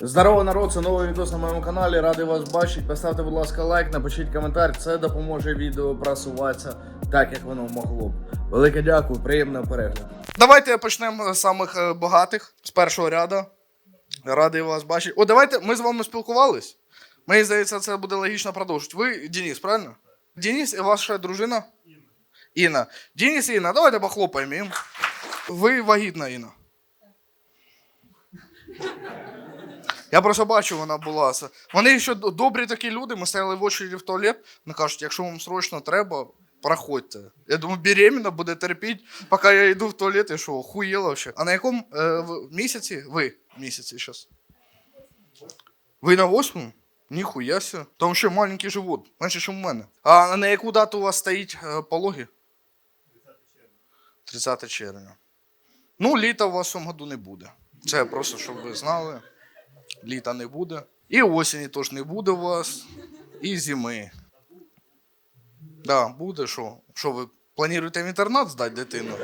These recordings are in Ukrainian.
Здорово, народ, це новий відео на моєму каналі. Радий вас бачити. Поставте, будь ласка, лайк, напишіть коментар. Це допоможе відео просуватися так, як воно могло б. Велике дякую, приємного перегляду. Давайте почнемо з самих е, багатих, з першого ряду. Радий вас бачити. О, давайте ми з вами спілкувались. Мені здається, це буде логічно продовжити. Ви Денис, правильно? Денис і ваша дружина? Інна. Інна. Денис і Інна, давайте похлопаємо їм. Ви вагітна, Інна. Я просто бачу, вона була. Вони ще добрі такі люди. Ми стояли в очереді в туалет. Вони кажуть, якщо вам срочно треба, проходьте. Я думаю, беременна буде терпіти, поки я йду в туалет, і що, хуєла вообще. А на якому е, в- місяці? Ви місяці зараз. Ви на восьмому? Ніхуя ся. Там ще маленький живот, менше, ніж у мене. А на яку дату у вас стоїть е, пологи? 30 червня. Ну, літа у вас в цьому году не буде. Це просто, щоб ви знали. Літа не буде. І осені теж не буде у вас. І зими. Да, буде що? Що ви плануєте в інтернат здати дитину?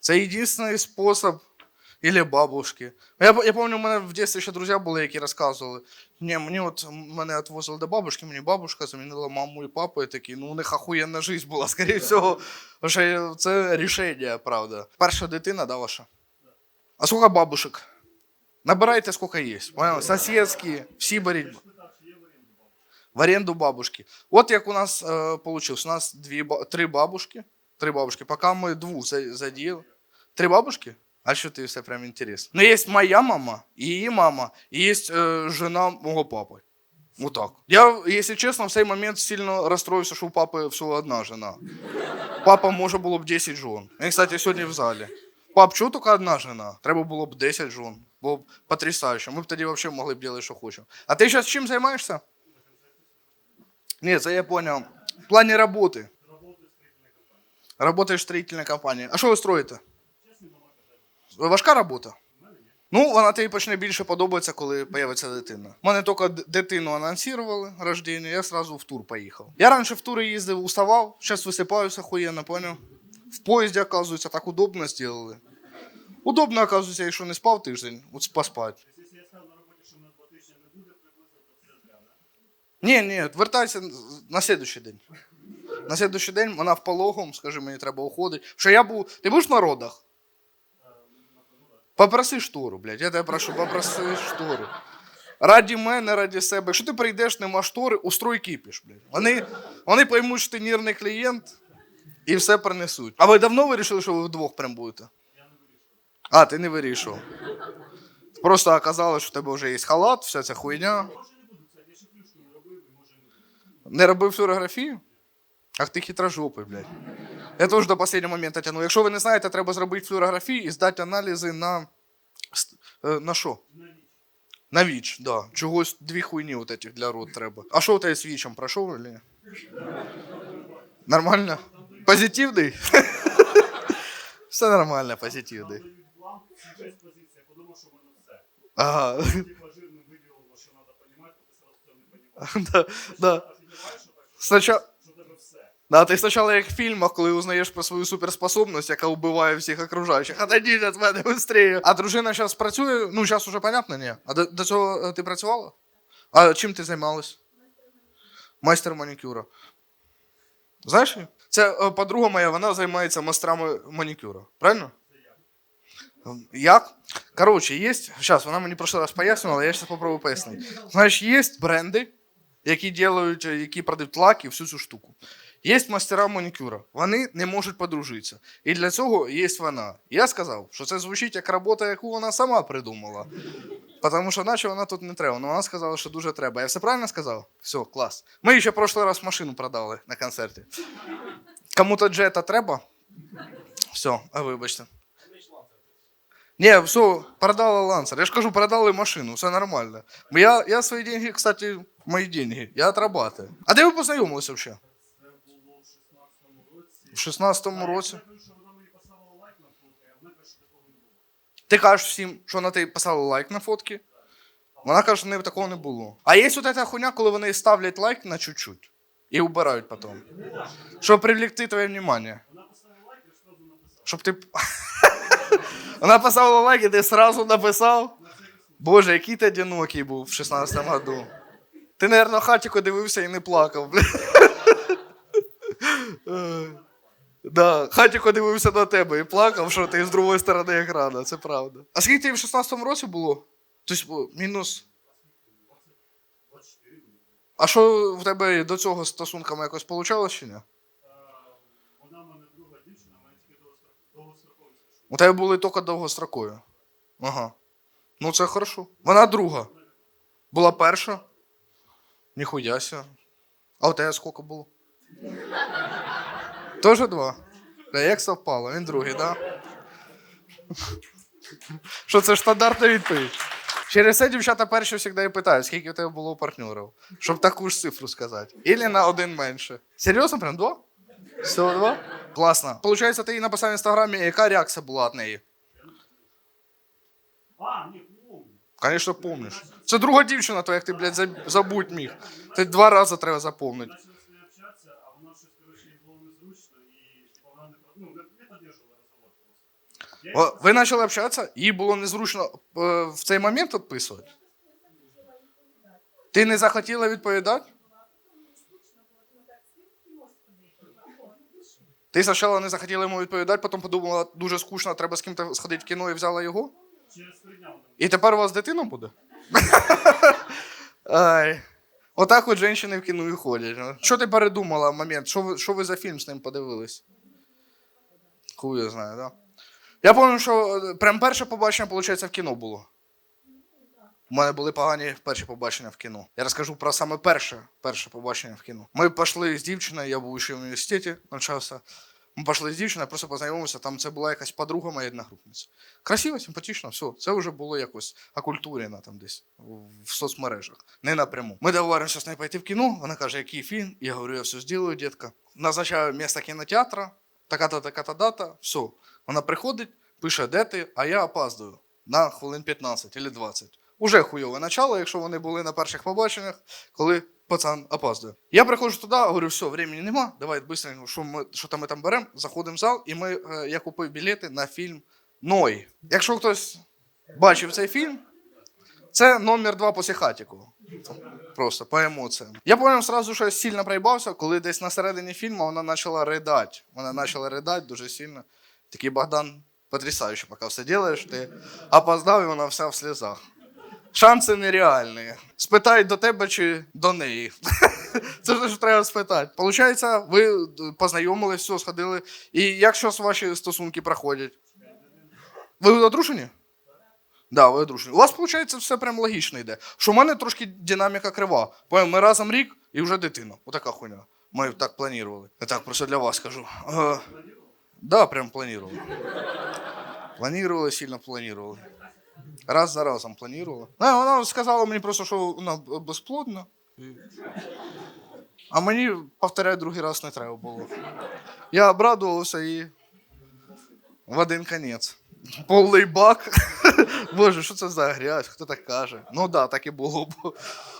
Це єдиний спосіб. Или бабушки. Я, я пам'ятаю, у мене в дитинстві ще друзі були, які розказували. Ні, мені от мене відвозили до бабушки, мені бабушка замінила маму і папу, і такі, ну у них охуєнна життя була, скоріше всього. Це рішення, правда. Перша дитина, да, ваша? А скільки бабушек? Набирайте, сколько есть. Понял? Соседские, всі беріть. В аренду бабушки. От як у нас е, получилось. У нас ба- три бабушки. Три бабушки. Пока ми двух за- Три бабушки? А що ти все прям інтересно? Ну, є моя мама, і її мама, і є е, жена мого папи. Вот так. Я, якщо чесно, в цей момент сильно розстроївся, що у папи всього одна жена. Папа може було б 10 жон. Він, кстати, сьогодні в залі. Пап, чого тільки одна жена? Треба було б 10 жон. Було б потрясающе. Ми б тоді взагалі могли б робити, що хочемо. А ти зараз чим займаєшся? Ні, це я понял. В плані роботи. Работаєш в строительной компанії. А що ви строїте? Важка робота? Ну, вона тобі почне більше подобатися, коли появиться дитина. У мене тільки дитину анонсували рождення, я сразу в тур поїхав. Я раніше в тури їздив, уставав, зараз висипаюся охуєнно, поняв? В поїзді, оказується, так удобно зробили. Удобно, оказується, якщо не спав тиждень, от поспати. Якщо я сказав на роботі, що на два тижні не буде, приблизно, то все зря, да? Ні, ні, вертайся на следующий день. На следующий день вона в пологом, скажи, мені треба уходити. Що я був. Ти будеш на родах? Попроси штору, блядь. Я тебе прошу, попроси штору. Раді мене, раді себе. Якщо ти прийдеш, нема штори, устрой кипіш, блядь. Вони, вони поймуть, що ти нервний клієнт і все принесуть. А ви давно вирішили, що ви вдвох прям будете? А, ти не вирішував. Просто оказалось, що в тебе вже є халат, вся ця хуйня. Не робив, флюорографію? Ах ти хитрожопий, блядь. Я теж до останнього моменту тягнув. Якщо ви не знаєте, треба зробити флюорографію і здати аналізи на. е, На що? На ВІЧ, да. Чогось дві хуйні от этих для рот треба. А що у тебе з ВІЧем? Пройшов или? Нормально? Позитивний? Все нормально, позитивний. Подумав, що все. Ага. Типа жирним виділило, що треба понімати, то ти сразу все не понімаєш. Да, да. А що в тебе все. Да, ти спочатку як в фільмах, коли узнаєш про свою суперспособність, яка вбиває всіх окружаючих. Отойдіть від мене швидше. А дружина зараз працює, ну зараз уже понятно, ні. А до, до цього е, ти працювала? А чим ти займалась? Майстер манікюра. Знаєш? її? Це е, подруга моя, вона займається майстрами манікюра. Правильно? Як? Коротше, є. Зараз, вона мені прошлий раз пояснювала, я зараз попробую пояснити. Знаєш, є бренди, які делають, е, які продають лаки, всю цю штуку. Є мастера манікюра, вони не можуть подружитися. І для цього є вона. Я сказав, що це звучить як робота, яку вона сама придумала. Тому що наче вона тут не треба. Ну вона сказала, що дуже треба. Я все правильно сказав? Все, клас. Ми ще прошлий раз машину продали на концерті. Кому-то джета треба? Все, а вибачте. Ні, все, продали лансер. Я ж кажу, продали машину, все нормально. Я, я свої деньги, кстати, мої деньги, я отрабатываю. А де ви познайомилися взагалі? Це було в 16-му році. В 16-му році. Що вона вона що. Ти кажеш всім, що на тебе писали лайк на фотки. Вона каже, що не, такого не було. А є от ця хуйня, коли вони ставлять лайк на чуть-чуть і убирають потім. Щоб привлекти твоє внимание. Вона поставила лайк, ж одразу написав. Щоб ти. Вона поставила лайк, і ти сразу написав. Боже, який ти одинокий був в 16-му году. Ти, мабуть, хатіко дивився і не плакав, Да, хатіко дивився на тебе і плакав, що ти з другої сторони екрану, це правда. А скільки тобі в 16-му році було? Тобто, мінус. А що в тебе до цього стосунками якось вийшло чи ні? Друга дівчина, в тільки довгострокові. У тебе були тільки довгострокові. Ага. Ну це хорошо. Вона друга. Була перша. Ніхуяся. А у тебе скільки було? Тоже два. Бля, Як совпало? Він другий? Да? Що це ж стандартна відповідь? Через це дівчата перші завжди і питають, скільки у тебе було партнерів. Щоб таку ж цифру сказати. Ілі на один менше. Серйозно, прям два? Всього два? Класно. Получається, ти їй написав в інстаграмі, яка реакція була від неї? А, ні. Звісно, помниш. Це друга дівчина, то як ти, блядь, забудь міг. Ти два рази треба запомнити. Ви почали общатися, їй було незручно е, в цей момент відписувати. Ти не захотіла відповідати? Ти спочатку не захотіла йому відповідати, потім подумала, дуже скучно, треба з ким-то сходити в кіно і взяла його. І тепер у вас дитина буде? Ай. Отак от жінки в кіно і ходять. ну. Що ти передумала в момент? Що ви, що ви за фільм з ним подивились? Хуй я знаю, да? Я пам'ятаю, що е, прям перше побачення, виходить, в кіно було. У мене були погані перші побачення в кіно. Я розкажу про саме перше, перше побачення в кіно. Ми пішли з дівчиною, я був ще в університеті, навчався. Ми пішли з дівчиною, просто познайомилися, там це була якась подруга моя одногрупниця. Красиво, симпатично, все. Це вже було якось окультурено там десь в- в соцмережах, не напряму. Ми договоримося з нею пойти в кіно. Вона каже, який фільм? Я говорю, я все зроблю, дітка. Назначаю місце кінотеатра, така-то, така-то дата, все. Вона приходить, пише, де ти, а я опаздую на хвилин 15 або 20. Уже хуйове начало, якщо вони були на перших побаченнях, коли пацан опаздує. Я приходжу туди, говорю, все, времени нема, давай быстренько, що, ми, що там ми там беремо, заходимо в зал, і ми, е, я купив білети на фільм Ной. Якщо хтось бачив цей фільм, це номер два після хатіку. Просто по емоціям. Я пам'ятаю сразу, що я сильно проїбався, коли десь на середині фільму вона почала ридати. Вона почала ридати дуже сильно. Такий Богдан потрясаючий, поки все робиш, ти опоздав і вона вся в сльозах. Шанси нереальні. Спитай до тебе чи до неї. Це ж треба спитати. Получається, ви познайомились, все, сходили. І як щось ваші стосунки проходять? Ви одружені? Да, ви одружені. У вас, виходить, все прям логічно йде. Що в мене трошки динаміка крива. Ми разом рік і вже дитина. Отака хуйня. Ми так планували. Я так просто для вас кажу. Е, да, прям планували. Планували, сильно планували. Раз за разом планували. Не, вона сказала мені просто, що вона безплодна. А мені повторяти другий раз не треба було. Я обрадувався і в один конець. Повний бак. Боже, що це за грязь? Хто так каже? Ну да, так і було.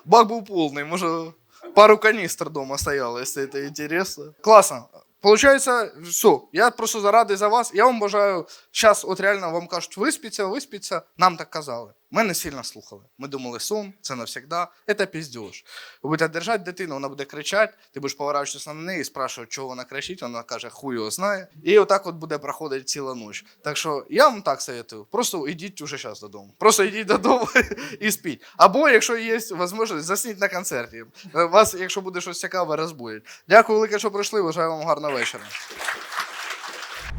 Бак був повний, може, пару каністр вдома стояло, якщо це інтересно. Класно. Получається, все. Я просто заради за вас. Я вам бажаю, зараз от реально вам кажуть, виспіться, виспіться. Нам так казали. Ми не сильно слухали. Ми думали, сон, це навсегда. Це піздюш. Ви будете держати дитину, вона буде кричати, ти будеш поворачуватися на неї і спрашувати, чого вона кричить, вона каже, хуй його знає. І отак от буде проходити ціла ніч. Так що я вам так советую. Просто йдіть уже зараз додому. Просто йдіть додому і спіть. Або, якщо є можливість, засніть на концерті. Вас, якщо буде щось цікаве, розбудять. Дякую велике, що прийшли. Бажаю вам гарного вечора.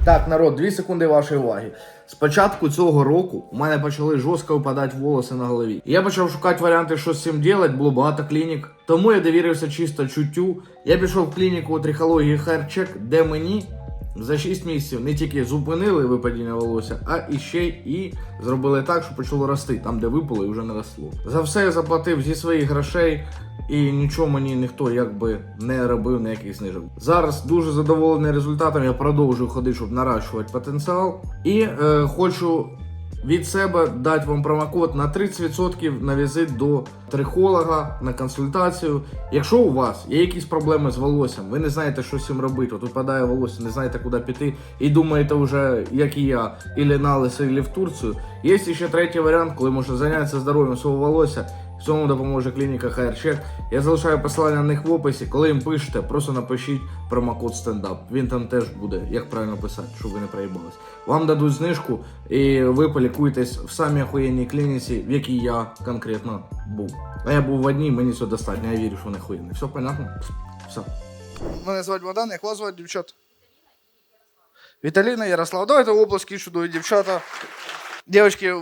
Так, народ, дві секунди вашої уваги. З початку цього року у мене почали жорстко випадати волоси на голові. Я почав шукати варіанти, що з цим робити, було багато клінік. Тому я довірився чисто чуттю. Я пішов в клініку трихології Haircheck, де мені за 6 місяців не тільки зупинили випадіння волосся, а і ще і зробили так, що почало рости там, де випало і вже не росло. За все я заплатив зі своїх грошей. І нічого мені ніхто якби не робив ніяких знижок. Зараз дуже задоволений результатом. Я продовжую ходити, щоб наращувати потенціал. І е, хочу від себе дати вам промокод на 30% на візит до трихолога на консультацію. Якщо у вас є якісь проблеми з волоссям, ви не знаєте, що з цим робити, от випадає волосся, не знаєте, куди піти, і думаєте вже, як і я, ілі на лисо, ілі в Турцію. Є ще третій варіант, коли можна зайнятися здоров'ям свого волосся. Цьому допоможе клініка HairCheck. Я залишаю посилання на них в описі. Коли їм пишете, просто напишіть промокод стендап. Він там теж буде, як правильно писати, щоб ви не проїбались. Вам дадуть знижку, і ви полікуєтесь в самій охуєнній клініці, в якій я конкретно був. А я був в одній, мені цього достатньо. Я вірю, що вони охуєнні. Все понятно? Все. Мене звати Богдан, як вас звати, дівчат? Віталіна, Ярослав. Давайте обласки чудові дівчата. Дівчатки,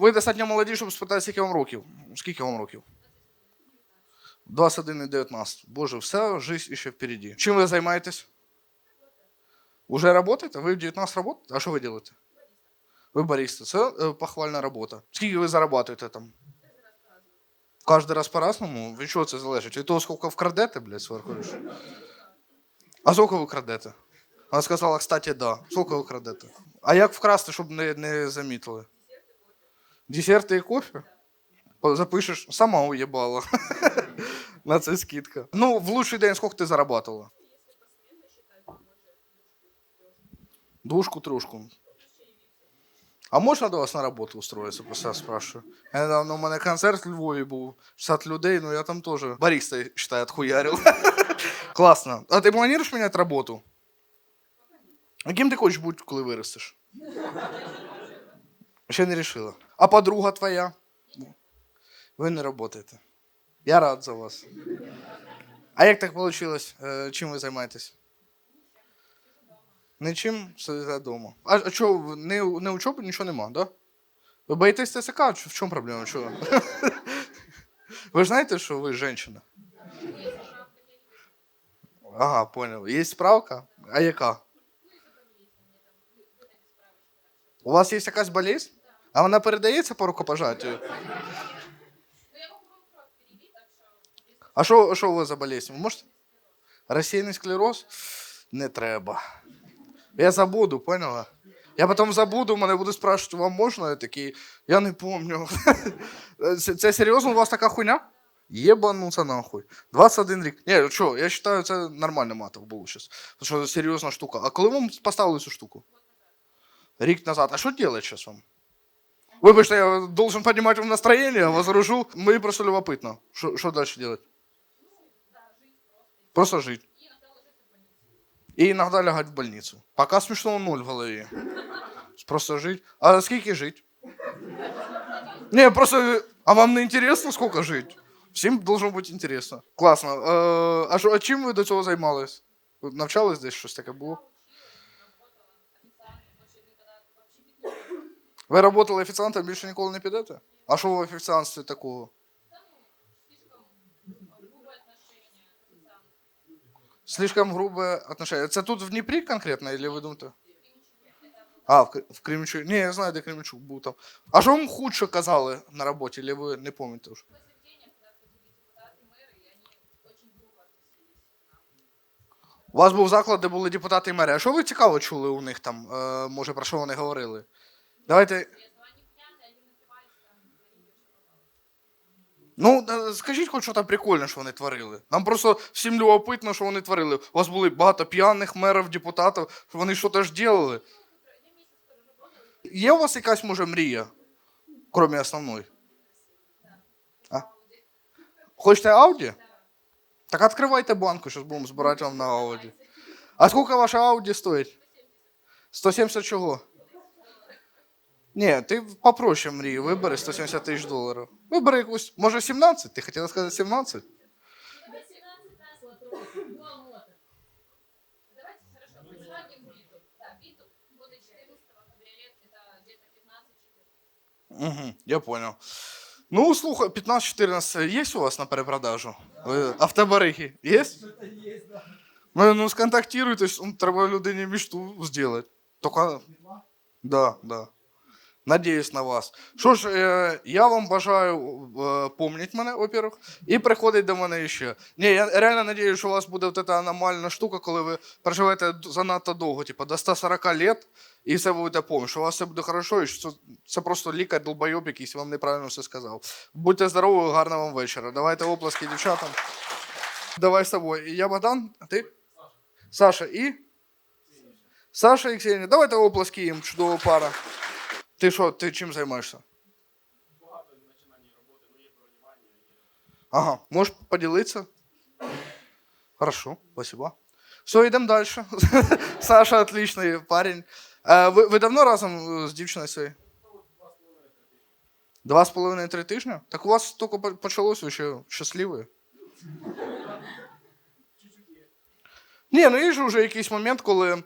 ви достатньо молоді, щоб спитати, скільки вам років. Скільки вам років? 21 і 19. Боже, вся жизнь ще впереді. Чим ви займаєтесь? Уже работаєте? Ви в 19 работаєте? А що ви робите? Ви бариста. Це е, похвальна робота. Скільки ви зарабатуєте там? Кожен раз по-разному? Від чого це залежить? Від того, скільки вкрадете, блядь, зверху? А скільки ви крадете? Вона сказала, кстати, да. Скільки ви крадете? А як вкрасти, щоб не, не замітили? Десерти і кофе? Запишеш, сама уїбала. На це скидка. Ну, в лучший день скільки ти зарабатывала? Двушку, трушку. А можна до вас на роботу устроїтися, просто спрашиваю. Я недавно у мене концерт в Львові був, 60 людей, ну я там теж бариста, считай, отхуярил. Класно. А ти плануєш міняти роботу? А ким ти хочеш бути, коли виростеш? Ще не рішила. А подруга твоя? Ви не працюєте. Я рад за вас. А як так вийшло? Чим ви займаєтесь? Нічим сидите вдома. А, а що, не, не учоби, нічого нема, да? Ви боїтесь ТСК? В чому проблема? Чого? Ви знаєте, що ви жінка? Ага, понял. Є справка? А яка? У вас є якась болезнь? А вона передається по рукопожаттю? А що, що у вас за болезнь? Ви можете? Розсіяний склероз? Не треба. Я забуду, поняла? Я потім забуду, мене будуть спрашувати, вам можна? Я такий, я не помню. Це, серйозно у вас така хуйня? Єбануться нахуй. 21 рік. Ні, що, я вважаю, це нормально матов було зараз. Тому що серйозна штука. А коли вам поставили цю штуку? Рік назад. А що робити зараз вам? Вибачте, я должен поднимать вам настроение, возражу. Мені просто любопытно. Що, що далі делать? Просто жить. И иногда лягать в больницу. Пока смешного ноль в голове. Просто жить. А скільки жить? Не, просто... А вам не интересно, сколько жить? Всім должно бути интересно. Класно. Е, а, що, а чим ви до цього займались? Ви Навчались десь щось таке було? Ви працювали офіціантом, більше ніколи не підете? А що в офіціантстві такого? Слишком грубое отношение. Це тут в Дніпрі конкретно, или ви думаєте? А, в, в Кременчугі. Ні, я знаю, де Кременчук був там. А що вам худше казали на роботі, или ви не пам'ятаєте вже? У вас був заклад, де були депутати і мери. А що ви цікаво чули у них там? Е, може, про що вони говорили? Давайте. Ну, скажіть хоч що там прикольне, що вони творили. Нам просто всім любопитно, що вони творили. У вас були багато п'яних мерів, депутатів, що вони щось ж робили. Є у вас якась, може, мрія, крім основної? А? Хочете Ауді? Так відкривайте банку, зараз будемо збирати вам на Ауді. А скільки ваша Ауді стоїть? 170 чого? Ні, ти попроще мрію, вибери 170 тисяч доларів. Вибери якусь, може 17? Ти хотіла сказати 17? Давайте хорошо, мы сегодня Виту. Да, Виту года 14 кабриолет, это где-то 15 Угу, я понял. Ну, слухай, 15-14 є у вас на перепродажу? Ви автобарихи є? Ну, ну, сконтактируйтесь, ну, треба людині мечту зробити. Только... Да, да. Надіюсь на вас. Що ж, е, я вам бажаю е, мене, во-первых, і приходить до мене ще. Ні, я реально надіюсь, що у вас буде ця аномальна штука, коли ви проживете занадто довго, типу до 140 лет, і все будете пам'ятати, що у вас все буде хорошо, і що це просто лікар долбойоб якийсь вам неправильно все сказав. Будьте здорові, гарного вам вечора. Давайте оплески дівчатам. Давай з тобою. Я Богдан, а ти? Саша і? Саша і Ксенія. Давайте оплески їм, чудова пара. Ти що, ти чим займаєшся? Ага, можеш поділитися? Хорошо, спасибо. Все, йдемо далі. Саша отличний парень. Е, ви, ви давно разом е, з дівчиною своєю? Два з половиною три тижні? Так у вас тільки по- почалось, ви ще щасливі. Ні, ну є ж вже якийсь момент, коли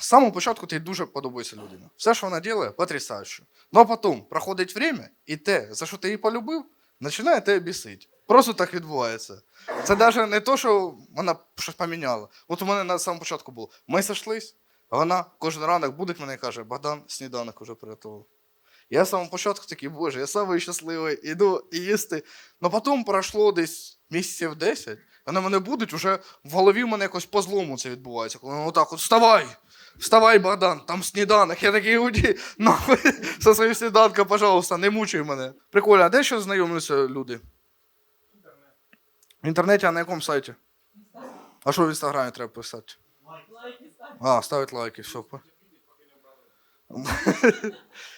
з самого початку ти дуже подобається людина. Все, що вона робить, потрясающе. Ну а потім проходить время, і те, за що ти її полюбив, починає тебе бісити. Просто так відбувається. Це навіть не то, що вона щось поміняла. От у мене на самому початку було. Ми сошлись, а вона кожен ранок буде мене і каже, Богдан, сніданок уже приготував. Я з самого початку такий, боже, я самий щасливий, іду їсти. Ну потім пройшло десь місяців 10, вони мене будуть, уже в голові в мене якось по злому це відбувається. Коли отак от вставай! Вставай, Богдан, там сніданок. Я такий уйди, нахуй, со своїм сніданком, пожалуйста, не мучай мене. Прикольно, а де ще знайомляться люди? В інтернеті, а на якому сайті? А що в інстаграмі треба писати? А, ставить лайки, все.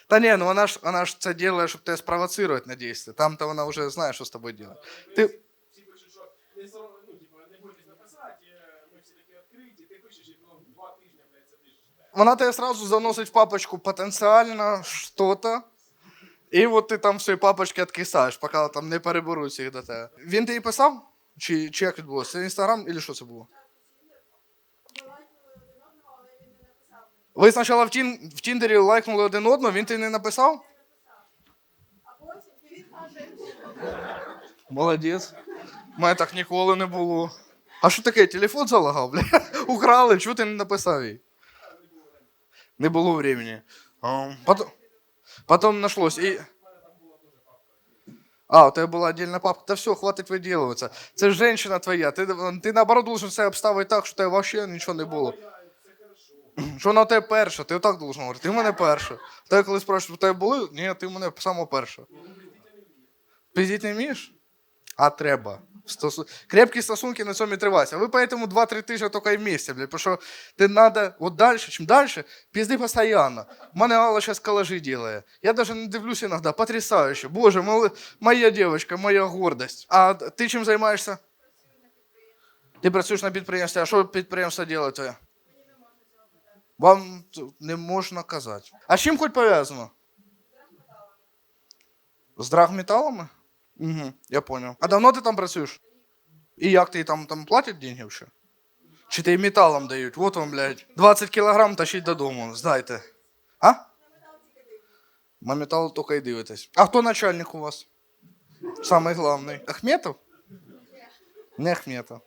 Та ні, ну вона ж, вона ж це робить, щоб тебе спровоцировать на дійство. Там-то вона вже знає, що з тобою робить. Ти, всі пишуть, що не сором, ну, типу, не бойтесь написати, е, ми всі такі відкриті, ти пишеш, і ну, два тижні, блядь, вона тебе сразу заносить в папочку потенціально что-то. І от ти там в своїй папочці відкисаєш, поки там не переберуться їх до тебе. Він тобі писав? Чи, чи як відбулося? Це інстаграм, чи що це було? Ви спочатку в, тін, в Тіндері лайкнули один одного, він тобі не написав? Молодець. У мене так ніколи не було. А що таке? Телефон залагав, бля? Украли, чого ти не написав їй? Не було времени. Потом, потом нашлось. І... А, у тебе була отдельна папка. Та все, хватить виділуватися. Це ж жінка твоя. Ти, ти наоборот должен все обставити так, що тебе взагалі нічого не було. Що вона у тебе перша, ти отак должен говорити. Ти в мене перша. Тебе коли спрашують, у тебе були? Ні, ти в мене сама перша. Пиздіть не вмієш? А треба. Стосу... Крепкі стосунки на цьому триваються. Ви поэтому 2-3 тижні тільки і вместе, блядь, тому що ти надо, от далі, чим далі, пізди постійно. У мене Алла зараз колажі делає. Я навіть не дивлюсь іноді, потрясающе. Боже, мол- моя дівчинка, моя гордость. А ти чим займаєшся? Ти працюєш на підприємстві, а що підприємство робить твоє? Вам не можна казати. А чим хоч пов'язано? З драгметалами? Угу, я понял. А давно ти там працюєш? І як ти там, там платять деньги вже? Чи ти металом дають? Вот вам, блядь, 20 кілограм тащить додому, здайте. А? На метал тільки й дивитесь. А хто начальник у вас? Самый главный. Ахметов? Не Ахметов.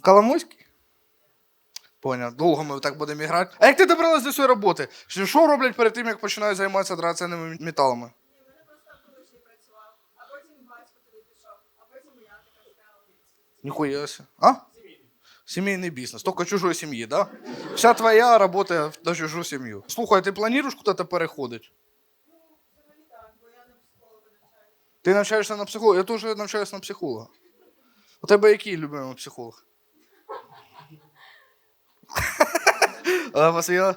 Коломойський? Поняв. Довго ми так будемо грати. А як ти добралась до цієї роботи? Що роблять перед тим, як починають займатися драгоценними металами? ні, в мене просто колишній працював, а потім батько туди пішов, а потім я така стала. Ніхуя себе. А? Сімейний бізнес. Тільки чужої сім'ї, да? Вся твоя робота на чужу сім'ю. Слухай, ти плануєш куди-то переходити? Ти навчаєшся на психолога? Я теж навчаюся на психолога. У тебе який любимий психолог?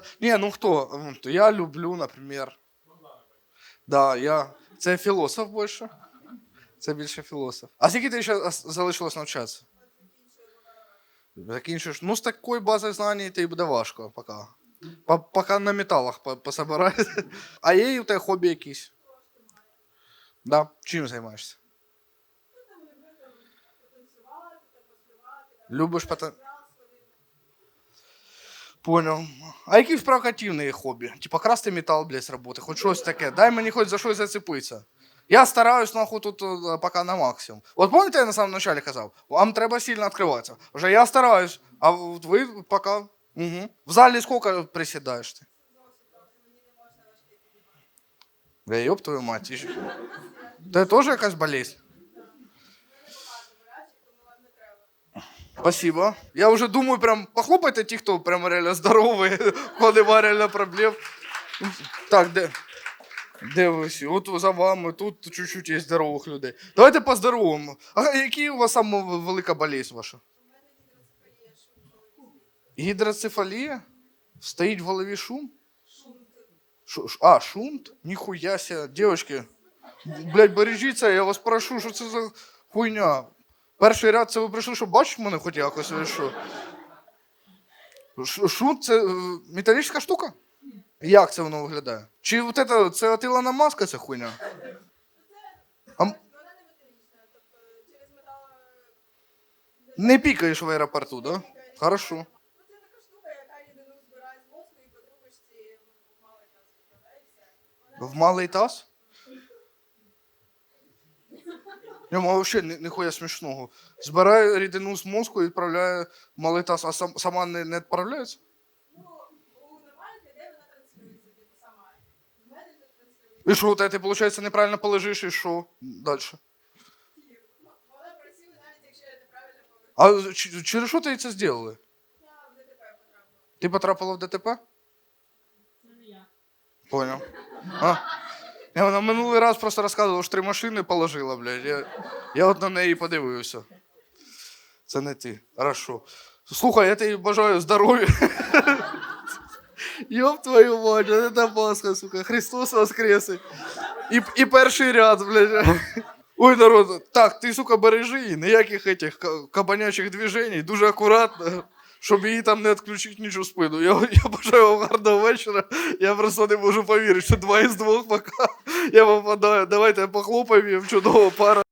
Ні, ну хто? Я люблю, наприклад. Да, я... Це філософ більше. Це більше філософ. А скільки ти ще залишилось навчатися? Закінчиш. Ну, з такою базою знань ти буде важко поки. Поки на металах по- А є у тебе хобі якісь? Да. Чим займаєшся? Потанцювати, Любиш потан... зал. Понял. А які провокативні хобі? Типа красти метал, блядь, з роботи, хоч щось таке. Дай мені хоч за щось зацепитися. Я стараюсь, нахуй, тут е, поки на максимум. От пам'ятаєте, я на самому начале казав, вам треба сильно відкриватися. Вже я стараюсь, а ви поки. Угу. В залі скільки присідаєш ти? Я ёб твою мать. Це теж якась болезнь? Спасибо. Я вже думаю, прям похлопайте ті, хто прям реально здоровий, коли реально проблем. Так, де? Всі? От за вами, тут чуть-чуть є здорових людей. Давайте по-здоровому. А які у вас саме велика болезнь ваша? Гідроцефалія? Стоїть в голові шум? Шу- А, шунт? Ніхуя ся, девочки. Блять, бережіться, я вас прошу, що це за хуйня. Перший ряд це ви прийшли, щоб бачити мене хоч якось, що? Шунт це е, металічна штука? Як це воно виглядає? Чи от це, це от Ілона Маска ця хуйня? А м- Вона не металічна, тобто через метал. не пікаєш в аеропорту, да? Хорошо. Ну, це така штука, яка рідину збирає з мозку і по трубочці в малий час відправляє і все. Вона В малий таз? Я взагалі ні- ніхуя смішного. Збирає рідину з мозку і відправляє в малий таз, а сам, сама не, не відправляється? що далі? Ну, Вона працює навіть, якщо я неправильно поверну. А ч- через що ти це зробили? Я в ДТП потрапила. Ти потрапила в ДТП? Понял. А? Я на минулий раз просто розказував, що три машини положила, блядь. Я, я от на неї подивився. Це не ти. Хорошо. Слухай, я тобі бажаю здоров'я. Йоп твою мать, это Пасха, сука. Христос воскресе. І, і перший ряд, блядь. Ой, народ, так, ти, сука, бережи її, ніяких этих кабанячих движень, дуже акуратно, щоб її там не відключити нічого спину. Я, я бажаю вам гарного вечора. Я просто не можу повірити, що два із двох пока я попадаю. Давайте похлопаємо їм чудово пара.